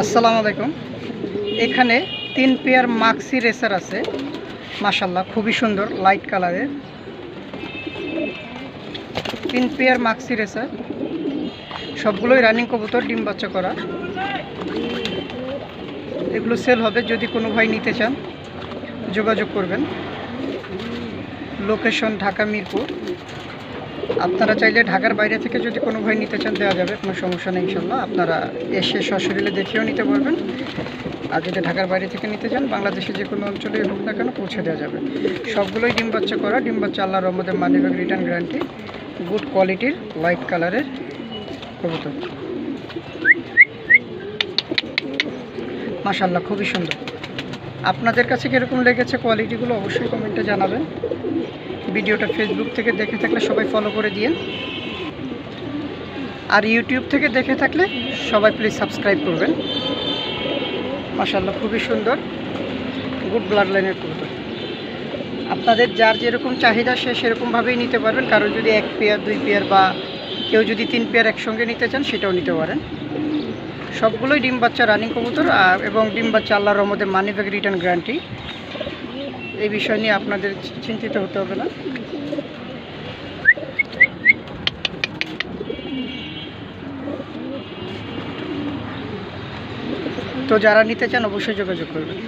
আসসালামু আলাইকুম। এখানে তিন পেয়ার মাক্সি রেসার আছে। মাশাল্লাহ খুবই সুন্দর, লাইট কালারের। তিন পেয়ার মাক্সি রেসার। সবগুলোই রানিং কবুতর, ডিম বাচ্চা করা। এগুলো সেল হবে, যদি কোনো ভাই নিতে চান, যোগাযোগ করবেন। লোকেশন ঢাকা মিরপুর। আপনারা চাইলে ঢাকার বাইরে থেকে যদি কোনো ভাই নিতে চান, দেওয়া যাবে, কোনো সমস্যা নেই, ইনশাল্লাহ। আপনারা এসে সশরীরে দেখেও নিতে পারবেন। আর যদি ঢাকার বাইরে থেকে নিতে চান বাংলাদেশে যে কোনো অঞ্চলে হোক না কেন পৌঁছে দেওয়া যাবে। সবগুলোই ডিম বাচ্চা করা, ডিম বাচ্চা আল্লাহ রহমতে money bag return guarantee good কোয়ালিটির হোয়াইট কালারের কবুতর। মাশাল্লাহ খুবই সুন্দর। আপনাদের কাছে কীরকম লেগেছে কোয়ালিটিগুলো অবশ্যই কমেন্টে জানাবেন। ভিডিওটা ফেসবুক থেকে দেখে থাকলে সবাই ফলো করে দিন আর ইউটিউব থেকে দেখে থাকলে সবাই প্লিজ সাবস্ক্রাইব করবেন। মাশাল্লাহ খুবই সুন্দর। গুড ব্লাড লাইনের কবুতর। আপনাদের যার যেরকম চাহিদা, সে সেরকমভাবেই নিতে পারবেন। কারও যদি এক পেয়ার দুই পেয়ার বা কেউ যদি তিন পেয়ার একসঙ্গে নিতে চান, সেটাও নিতে পারেন। সবগুলোই ডিম বাচ্চা রানিং কবুতর এবং ডিম বাচ্চা আল্লাহ রহমতে মানি ব্যাগ রিটার্ন গ্যারান্টি এই বিষয় নিয়ে আপনাদের চিন্তিত হতে হবে না। তো যারা নিতে চান অবশ্যই যোগাযোগ করবেন।